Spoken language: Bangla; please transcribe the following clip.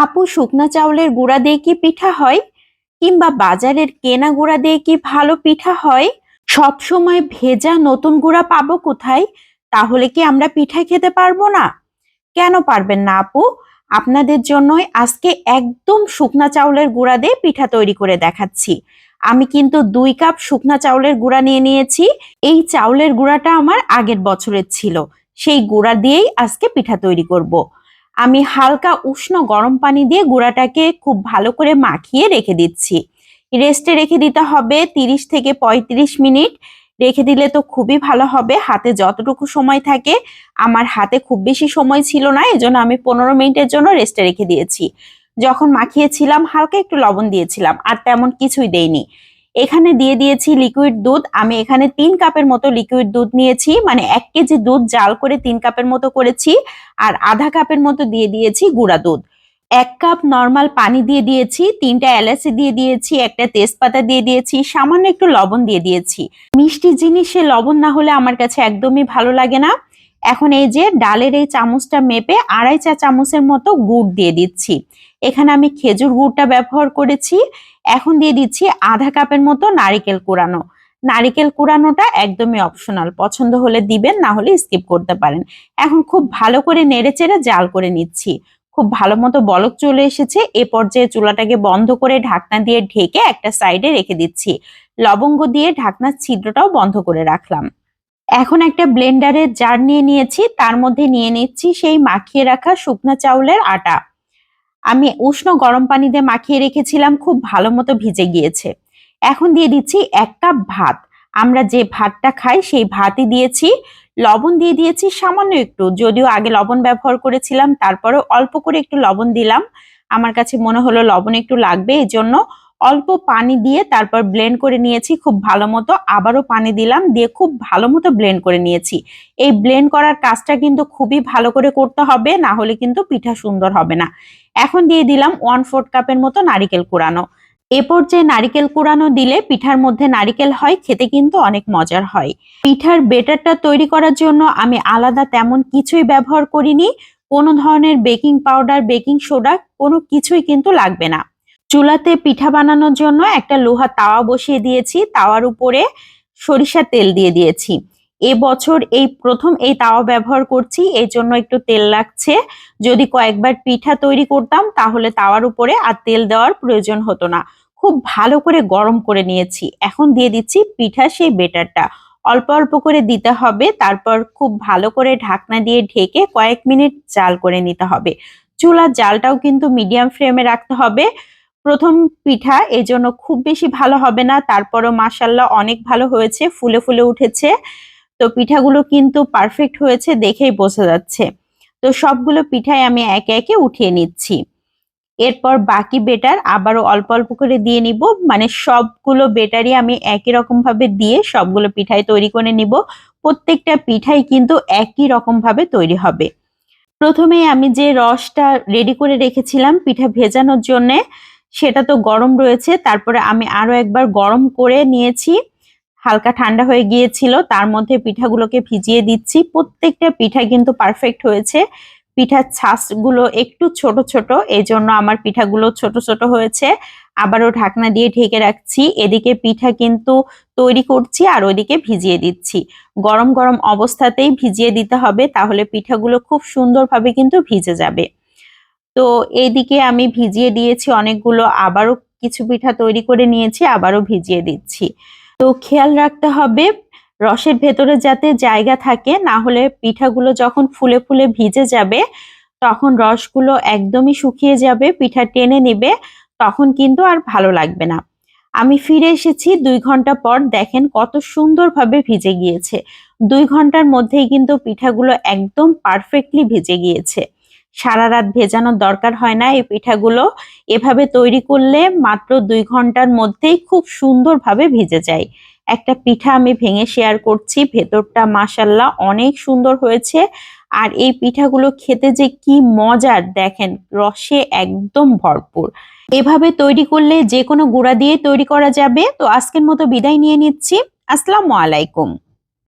আপু শুকনা চাউলের গুঁড়া দিয়ে কি পিঠা হয়? কিংবা বাজারের কেনা গুঁড়া দিয়ে কি ভালো পিঠা হয়? সব সময় ভেজা নতুন গুঁড়া পাবো কোথায়? তাহলে কি আমরা পিঠা খেতে পারব না? কেন পারবেন না আপু? আপনাদের জন্যই আজকে একদম শুকনা চাউলের গুঁড়া দিয়ে পিঠা তৈরি করে দেখাচ্ছি। আমি কিন্তু দুই কাপ শুকনা চাউলের গুঁড়া নিয়ে নিয়েছি। এই চাউলের গুঁড়াটা আমার আগের বছরের ছিল। সেই গুঁড়া দিয়েই আজকে পিঠা তৈরি করব। আমি হালকা উষ্ণ গরম পানি দিয়ে গুঁড়াটাকে খুব ভালো করে মাখিয়ে রেখে দিচ্ছি। রেস্টে রেখে দিতে হবে তিরিশ থেকে ৩৫ মিনিট। রেখে দিলে তো খুবই ভালো হবে, হাতে যতটুকু সময় থাকে। আমার হাতে খুব বেশি সময় ছিল না, এজন্য আমি পনেরো মিনিটের জন্য রেস্টে রেখে দিয়েছি। যখন মাখিয়েছিলাম, হালকা একটু লবণ দিয়েছিলাম, আর তেমন কিছুই দেইনি। এখানে দিয়ে দিয়েছি লিকুইড দুধ। আমি এখানে তিন কাপের মতো লিকুইড দুধ নিয়েছি মানে এক কেজি দুধ জাল করে তিন কাপের মতো করেছি, আর আধা কাপের মতো দিয়ে দিয়েছি গুঁড়া দুধ। এক কাপ নর্মাল পানি দিয়ে দিয়েছি, তিনটা এলাচি দিয়ে দিয়েছি, একটা তেজপাতা দিয়ে দিয়েছি, সামান্য একটু লবণ দিয়ে দিয়েছি। মিষ্টি জিনিসে লবণ না হলে আমার কাছে একদমই ভালো লাগে না। এখন এই যে ডালের এই চামচটা মেপে আড়াই চা চামচের মতো গুড় দিয়ে দিচ্ছি। এখানে আমি খেজুর গুড়টা ব্যবহার করেছি। এখন দিয়ে দিচ্ছি আধা কাপের মতো নারিকেল কুড়ানো। নারিকেল কুড়ানোটা একদমই অপশনাল পছন্দ হলে দিবেন, না হলে স্কিপ করতে পারেন। এখন খুব ভালো করে নেড়ে চেড়ে জাল করে নিচ্ছি। খুব ভালো মতো বলক চলে এসেছে। এ পর্যায়ে চুলাটাকে বন্ধ করে ঢাকনা দিয়ে ঢেকে একটা সাইডে রেখে দিচ্ছি। লবঙ্গ দিয়ে ঢাকনার ছিদ্রটাও বন্ধ করে রাখলাম। এখন একটা ব্লেন্ডারের জার নিয়ে নিয়েছি। তার মধ্যে নিয়ে নিচ্ছি সেই মাখিয়ে রাখা শুকনা চাউলের আটা। আমি উষ্ণ গরম পানি দিয়ে মাখিয়ে রেখেছিলাম, খুব ভালো মতো ভিজে গিয়েছে। এখন দিয়ে দিচ্ছি এক কাপ ভাত। আমরা যে ভাতটা খাই সেই ভাতই দিয়েছি। লবণ দিয়ে দিয়েছি সামান্য একটু, যদিও আগে লবণ ব্যবহার করেছিলাম তারপরে অল্প করে একটু লবণ দিলাম। আমার কাছে মনে হলো লবণ একটু লাগবে এই জন্য অল্প পানি দিয়ে তারপর ব্লেন্ড করে নিয়েছি খুব ভালো মতো। আবারও পানি দিলাম, দিয়ে খুব ভালো মতো ব্লেন্ড করে নিয়েছি। এই ব্লেন্ড করার কাজটা কিন্তু খুবই ভালো করে করতে হবে, না হলে কিন্তু পিঠা সুন্দর হবে না। এখন দিয়ে দিলাম ওয়ান ফোর্থ কাপের মতো নারিকেল কুড়ানো। এ পর্যায়ে নারিকেল কুড়ানো দিলে পিঠার মধ্যে নারিকেল হয়, খেতে কিন্তু অনেক মজার হয়। পিঠার বেটারটা তৈরি করার জন্য আমি আলাদা তেমন কিছুই ব্যবহার করিনি। কোনো ধরনের বেকিং পাউডার বেকিং সোডা কোনো কিছুই কিন্তু লাগবে না। চুলাতে পিঠা বানানোর জন্য একটা লোহা তাওয়া বসিয়ে দিয়েছি। তাওয়ার উপরে সরিষার তেল দিয়ে দিয়েছি। এবছর এই প্রথম এই তাওয়া ব্যবহার করছি। এই জন্য একটু তেল লাগছে। যদি কয়েকবার পিঠা তৈরি করতাম, তাহলে তাওয়ার উপরে আর তেল দেওয়ার প্রয়োজন হতো না। খুব ভালো করে গরম করে নিয়েছি। এখন দিয়ে দিচ্ছি পিঠা সেই বেটারটা। অল্প অল্প করে দিতে হবে। তারপর খুব ভালো করে ঢাকনা দিয়ে ঢেকে কয়েক মিনিট জাল করে নিতে হবে। চুলার জালটাও কিন্তু মিডিয়াম ফ্লেমে রাখতে হবে। প্রথম পিঠা এই জন্য খুব বেশি ভালো হবে না। তারপরও মাসাল্লাহ অনেক ভালো হয়েছে, ফুলে ফুলে উঠেছে। তো পিঠাগুলো কিন্তু পারফেক্ট হয়েছে দেখেই বোঝা যাচ্ছে। তো সবগুলো পিঠাই আমি একে একে উঠিয়ে নিচ্ছি। এরপর বাকি বেটার আবারও অল্প অল্প করে দিয়ে নিব। মানে সবগুলো বেটারই আমি একই রকম ভাবে দিয়ে সবগুলো পিঠাই তৈরি করে নিব। প্রত্যেকটা পিঠাই কিন্তু একই রকম ভাবে তৈরি হবে। প্রথমে আমি যে রসটা রেডি করে রেখেছিলাম পিঠা ভেজানোর জন্যে সেটা তো গরম রয়েছে। তারপরে আমি আরও একবার গরম করে নিয়েছি। হালকা ঠান্ডা হয়ে গিয়েছিল, তার মধ্যে পিঠাগুলোকে ভিজিয়ে দিচ্ছি। প্রত্যেকটা পিঠা কিন্তু পারফেক্ট হয়েছে। পিঠার ছাঁচগুলো একটু ছোট ছোট এই জন্য আমার পিঠাগুলো ছোট ছোট হয়েছে। আবারও ঢাকনা দিয়ে ঢেকে রাখছি। এদিকে পিঠা কিন্তু তৈরি করছি আর ওইদিকে ভিজিয়ে দিচ্ছি। গরম গরম অবস্থাতেই ভিজিয়ে দিতে হবে, তাহলে পিঠাগুলো খুব সুন্দরভাবে কিন্তু ভিজে যাবে। তো এইদিকে আমি ভিজিয়ে দিয়েছি অনেকগুলো, আবারও কিছু পিঠা তৈরি করে নিয়েছি, আবারও ভিজিয়ে দিচ্ছি। তো খেয়াল রাখতে হবে, রসের ভেতরে যাতে জায়গা থাকে, না হলে পিঠাগুলো যখন ফুলে ফুলে ভিজে যাবে, তখন রসগুলো একদমই শুকিয়ে যাবে, পিঠা টেনে নেবে, তখন কিন্তু আর ভালো লাগবে না। আমি ফিরে এসেছি দুই ঘণ্টা পর, দেখেন কত সুন্দরভাবে ভিজে গিয়েছে। দুই ঘণ্টার মধ্যেই কিন্তু পিঠাগুলো একদম পারফেক্টলি ভিজে গিয়েছে। সারা রাত ভেজানোর দরকার হয় না। এই পিঠাগুলো এভাবে তৈরি করলে মাত্র দুই ঘণ্টার মধ্যেই খুব সুন্দরভাবে ভেজে যায়। একটা পিঠা আমি ভেঙে শেয়ার করছি, ভেতরটা মাসাল্লাহ অনেক সুন্দর হয়েছে। আর এই পিঠাগুলো খেতে যে কি মজার, দেখেন, রসে একদম ভরপুর। এভাবে তৈরি করলে যে কোনো গুঁড়া দিয়ে তৈরি করা যাবে। তো আজকের মতো বিদায় নিয়ে নিচ্ছি। আসসালামু আলাইকুম।